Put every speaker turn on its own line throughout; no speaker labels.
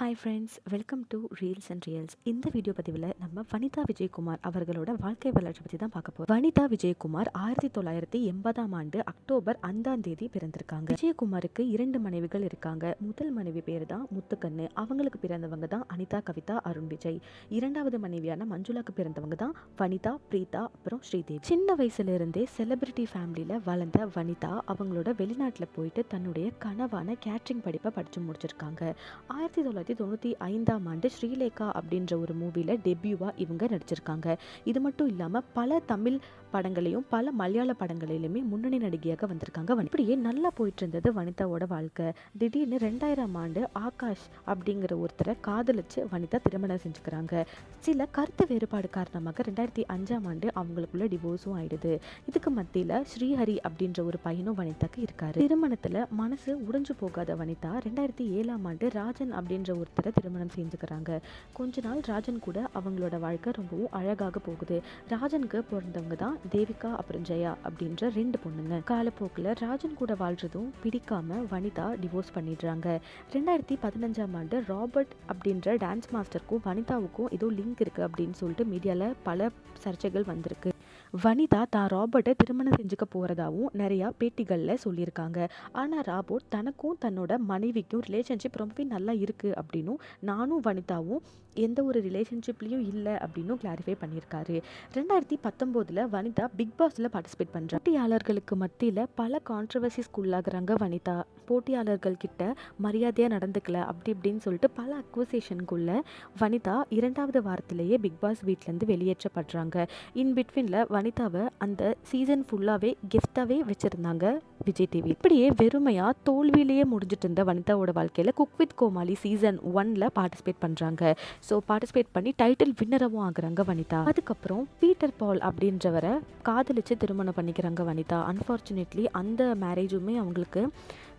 Hi friends welcome to reels and reals இந்த video பதிவில் நம்ம வனிதா விஜயகுமார் அவர்களோட வாழ்க்கை வரலாற்றை பற்றி தான் பார்க்க போகிறோம் வனிதா விஜயகுமார் ஆயிரத்தி தொள்ளாயிரத்தி எண்பதாம் ஆண்டு அக்டோபர் ஐந்தாம் தேதி பிறந்திருக்காங்க. விஜயகுமாருக்கு இரண்டு மனைவிகள் இருக்காங்க. முதல் மனைவி பேர் தான் முத்துக்கண்ணு. அவங்களுக்கு பிறந்தவங்க தான் அனிதா கவிதா அருண் விஜய். இரண்டாவது மனைவியான மஞ்சுளாக்கு பிறந்தவங்க தான் வனிதா பிரீதா அப்புறம் ஸ்ரீதேவி. சின்ன வயசுலேருந்தே செலிபிரிட்டி ஃபேமிலியில் வளர்ந்த வனிதா அவங்களோட வெளிநாட்டில் போயிட்டு தன்னுடைய கனவான கேட்ரிங் படிப்பை படித்து முடிச்சிருக்காங்க. ஆயிரத்தி தொள்ளாயிரத்தி தொண்ணூற்றி ஐந்தாம் ஆண்டு ஸ்ரீலேகா அப்படின்ற ஒரு மூவியில் டெபியூவாக இவங்க நடிச்சிருக்காங்க. இது மட்டும் இல்லாமல் பல தமிழ் படங்களையும் பல மலையாள படங்களிலுமே முன்னணி நடிகையாக வந்திருக்காங்க. இப்படியே நல்லா போயிட்டு இருந்தது வனிதாவோட வாழ்க்கை. திடீர்னு ரெண்டாயிரம் ஆண்டு ஆகாஷ் அப்படிங்கிற ஒருத்தரை காதலிச்சு வனிதா திருமணம் செஞ்சுக்கிறாங்க. சில கருத்து வேறுபாடு காரணமாக ரெண்டாயிரத்தி அஞ்சாம் ஆண்டு அவங்களுக்குள்ள டிவோர்ஸும் ஆயிடுது. இதுக்கு மத்தியில் ஸ்ரீஹரி அப்படின்ற ஒரு பையனும் வனிதாக்கு இருக்காரு. திருமணத்தில் மனசு உடைஞ்சு போகாத வனிதா ரெண்டாயிரத்தி ஏழாம் ஆண்டு ராஜன் அப்படின்ற ஒருத்தரை திருமணம் செஞ்சுக்கிறாங்க. கொஞ்ச நாள் ராஜன் கூட அவங்களோட வாழ்க்கை ரொம்பவும் அழகாக போகுது. ராஜனுக்கு பிறந்தவங்க தான் தேவிகா அப்புறம் ஜெயா அப்படின்ற ரெண்டு பொண்ணுங்க. காலப்போக்கில் ராஜன் கூட வாழ்றதும் பிடிக்காம வனிதா டிவோர்ஸ் பண்ணிடுறாங்க. ரெண்டாயிரத்தி பதினஞ்சாம் ஆண்டு ராபர்ட் அப்படின்ற டான்ஸ் மாஸ்டருக்கும் வனிதாவுக்கும் ஏதோ லிங்க் இருக்கு அப்படின்னு சொல்லிட்டு மீடியாவில் பல சர்ச்சைகள் வந்திருக்கு. வனிதா தான் ராபர்ட்டை திருமணம் செஞ்சுக்க போகிறதாவும் நிறையா பேட்டிகளில் சொல்லியிருக்காங்க. ஆனால் ராபர்ட் தனக்கும் தன்னோட மனைவிக்கும் ரிலேஷன்ஷிப் ரொம்பவே நல்லா இருக்குது அப்படின்னும் நானும் வனிதாவும் எந்த ஒரு ரிலேஷன்ஷிப்லேயும் இல்லை அப்படின்னும் கிளாரிஃபை பண்ணியிருக்காரு. ரெண்டாயிரத்தி பத்தொம்போதில் வனிதா பிக் பாஸில் பார்ட்டிசிபேட் பண்ணுறாங்க போட்டியாளர்களுக்கு மத்தியில் பல கான்ட்ரவர்சிஸ்க்கு உள்ளாகுறாங்க வனிதா. போட்டியாளர்கள் கிட்ட மரியாதையாக நடந்துக்கல அப்படி இப்படின்னு சொல்லிட்டு பல அக்வசேஷனுக்குள்ள வனிதா இரண்டாவது வாரத்திலேயே பிக் பாஸ் வீட்டிலேருந்து வெளியேற்றப்படுறாங்க. இன் பிட்வீனில் வனிதாவை அந்த சீசன் ஃபுல்லாகவே கிஃப்டாகவே வச்சுருந்தாங்க. விஜய் டிவி இப்படியே வெறுமையாக தோல்வியிலேயே முடிஞ்சிட்டு இருந்த வனிதாவோட வாழ்க்கையில் குக் வித் கோமாளி சீசன் ஒன்ல பார்ட்டிசிபேட் பண்ணுறாங்க ஸோ பார்ட்டிசிபேட் பண்ணி டைட்டில் வின்னரவும் ஆகுறாங்க வனிதா. அதுக்கப்புறம் பீட்டர் பால் அப்படின்றவரை காதலிச்சு திருமணம் பண்ணிக்கிறாங்க வனிதா. அன்ஃபார்ச்சுனேட்லி அந்த மேரேஜுமே அவங்களுக்கு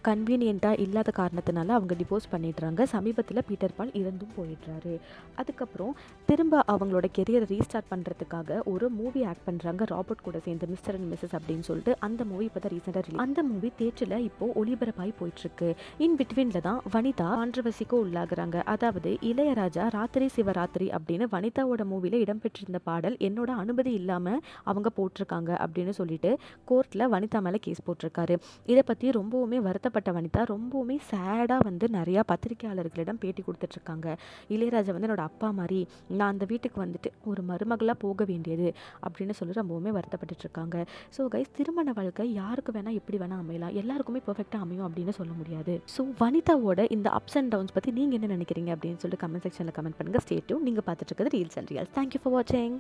கன்வீனியண்ட்டாக இல்லாத காரணத்தினால அவங்க டிவோர்ஸ் பண்ணிடுறாங்க. சமீபத்தில் பீட்டர் பால் இறந்தும் போயிடுறாரு. அதுக்கப்புறம் திரும்ப அவங்களோட கெரியரை ரீஸ்டார்ட் பண்ணுறதுக்காக ஒரு மூவி ஆக்ட் பண்ணுறாங்க ராபர்ட் கூட சேர்ந்து மிஸ்டர் அண்ட் மிஸ்ஸஸ் அப்படின்னு சொல்லிட்டு அந்த மூவி இப்போ தான் ரீசெண்டாக ரிலீஸ் அந்த மூவி தேட்டரில் இப்போ ஒளிபரப்பாகி போயிட்டுருக்கு. இன் பிட்வீனில் தான் வனிதா கான்ட்ரவர்சிக்கு உள்ளாகுறாங்க. அதாவது இளையராஜா ராத்திரி சிவராத்திரி அப்படின்னு வனிதாவோட மூவியில் இடம்பெற்றிருந்த பாடல் என்னோட அனுமதி இல்லாமல் அவங்க போட்டிருக்காங்க அப்படின்னு சொல்லிட்டு கோர்ட்டில் வனிதா மேலே கேஸ் போட்டிருக்காரு. இதை பற்றி ரொம்பவுமே வருத்தப்பட்ட வனிதா ரொம்பவுமே சேடாக வந்து நிறையா பத்திரிகையாளர்களிடம் பேட்டி கொடுத்துட்ருக்காங்க இளையராஜா வந்து என்னோட அப்பா மாதிரி நான் அந்த வீட்டுக்கு வந்துட்டு ஒரு மருமகளாக போக வேண்டியது அப்படின்னு சொல்லி ரொம்பவுமே வருத்தப்பட்டுட்டு இருக்காங்க ஸோ கைஸ் திருமண வாழ்க்கை யாருக்கு வேணால் எப்படி வேணால் அமையலாம். எல்லாருக்குமே பர்ஃபெக்டாக அமையும் அப்படின்னு சொல்ல முடியாது. ஸோ வனிதாவோட இந்த அப்ஸ் அண்ட் டவுன்ஸ் பற்றி நீங்கள் என்ன நினைக்கிறீங்க அப்படின்னு சொல்லிட்டு கமெண்ட் செக்ஷனில் கமெண்ட் பண்ணுங்கள் ஸ்டேட்டும் நீங்கள் பார்த்துட்டு இருக்கிறது reels and reals thank you for வாட்சிங்